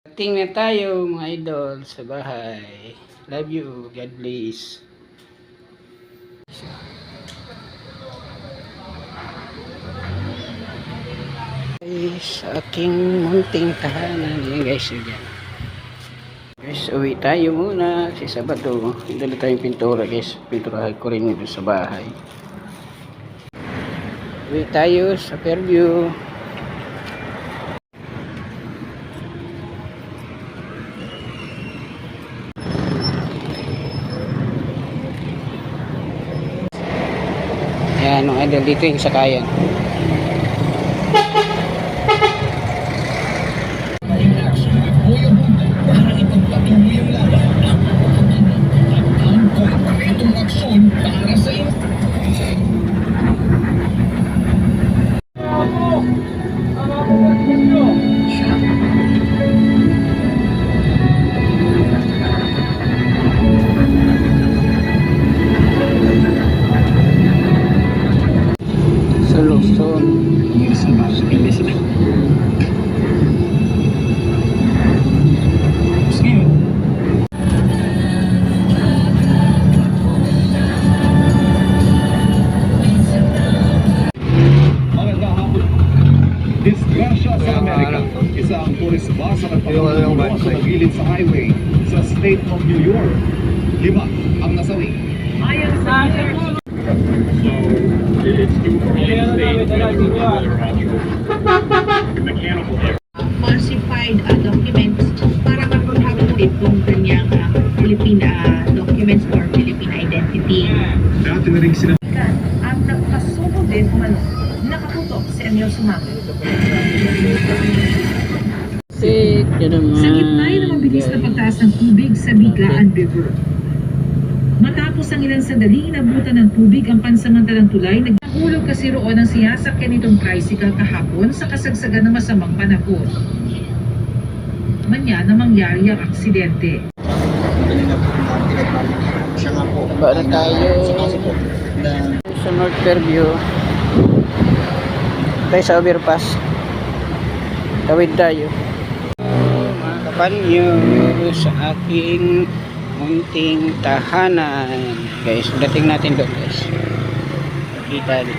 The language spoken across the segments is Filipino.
Dating na tayo mga idol sa bahay. Love you. God bless. Guys, aking munting tahanan. Yan guys, yan. Guys, uwi tayo muna si Sabado. Dala tayong pintura guys. Pinturahan ko rin sa bahay. Uwi tayo sa Fairview. Yan, mga idol, dito yung sakayan. Disgrasya sa Amerika. Isang tourist bus ang nagpapagawa sa gilid sa highway sa state of New York. Lima ang nasawi. Ayon sa falsified uh, documents para mapaghabulit kung kanyang uh, Philippine uh, documents or Philippine identity. Dati na rin sila Ang nagpasuko din man nakatutok si Emil Sumangit. Sick, yun naman. Sa gitna ng mabilis na pagtaas ng tubig sa Biglaan River. Matapos ang ilang sandaling inabutan ng tubig ang pansamantalang tulay, nagahulog kasi roon ang siyasakyan nitong tricycle kahapon sa kasagsagan ng masamang panahon. Manya na mangyari ang aksidente. Baba na tayo sa North Fairview. Tayo sa overpass. Tawid tayo. Kapanyo sa aking munting tahanan. Guys, dating natin doon guys. Kita din.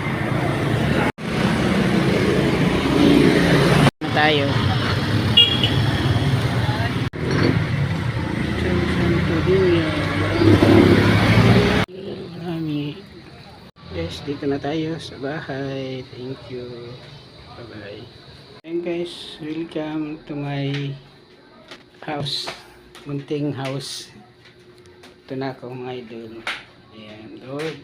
Na tayo. Guys, dito na tayo sa bahay. Thank you. Bye-bye. And guys, welcome to my house. Munting house. Ito na ako mga idol. Ayan, Lord.